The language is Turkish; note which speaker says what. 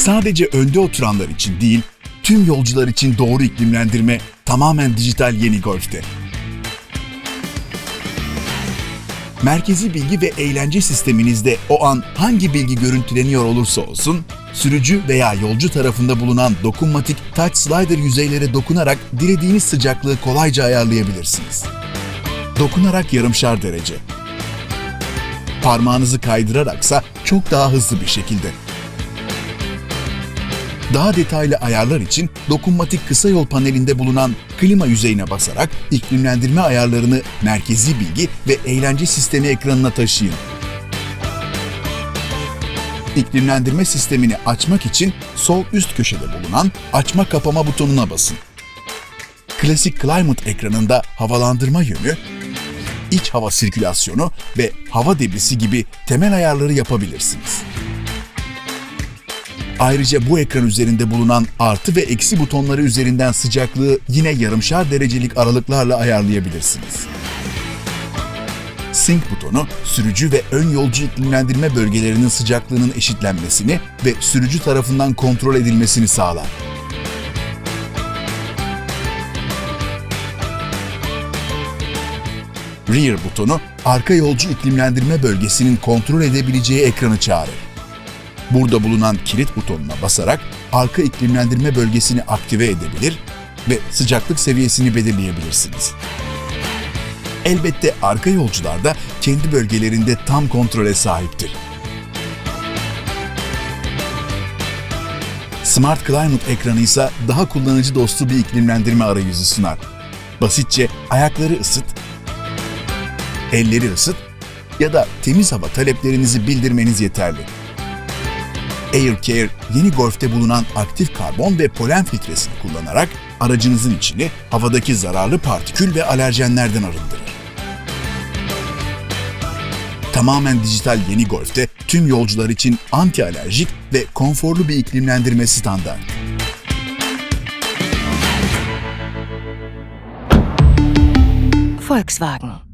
Speaker 1: Sadece önde oturanlar için değil, tüm yolcular için doğru iklimlendirme tamamen dijital yeni Golf'te. Merkezi bilgi ve eğlence sisteminizde o an hangi bilgi görüntüleniyor olursa olsun, sürücü veya yolcu tarafında bulunan dokunmatik touch slider yüzeylere dokunarak dilediğiniz sıcaklığı kolayca ayarlayabilirsiniz. Dokunarak yarımşar derece. Parmağınızı kaydıraraksa çok daha hızlı bir şekilde. Daha detaylı ayarlar için dokunmatik kısa yol panelinde bulunan klima yüzeyine basarak iklimlendirme ayarlarını merkezi bilgi ve eğlence sistemi ekranına taşıyın. İklimlendirme sistemini açmak için sol üst köşede bulunan açma kapama butonuna basın. Klasik Climate ekranında havalandırma yönü, iç hava sirkülasyonu ve hava debisi gibi temel ayarları yapabilirsiniz. Ayrıca bu ekran üzerinde bulunan artı ve eksi butonları üzerinden sıcaklığı yine yarımşar derecelik aralıklarla ayarlayabilirsiniz. Sync butonu, sürücü ve ön yolcu iklimlendirme bölgelerinin sıcaklığının eşitlenmesini ve sürücü tarafından kontrol edilmesini sağlar. Rear butonu, arka yolcu iklimlendirme bölgesinin kontrol edebileceği ekranı çağırır. Burada bulunan kilit butonuna basarak arka iklimlendirme bölgesini aktive edebilir ve sıcaklık seviyesini belirleyebilirsiniz. Elbette arka yolcular da kendi bölgelerinde tam kontrole sahiptir. Smart Climate ekranı ise daha kullanıcı dostu bir iklimlendirme arayüzü sunar. Basitçe ayakları ısıt, elleri ısıt ya da temiz hava taleplerinizi bildirmeniz yeterli. AirCare yeni Golf'te bulunan aktif karbon ve polen filtresini kullanarak aracınızın içini havadaki zararlı partikül ve alerjenlerden arındırır. Tamamen dijital yeni Golf'te tüm yolcular için anti alerjik ve konforlu bir iklimlendirme standart.
Speaker 2: Volkswagen.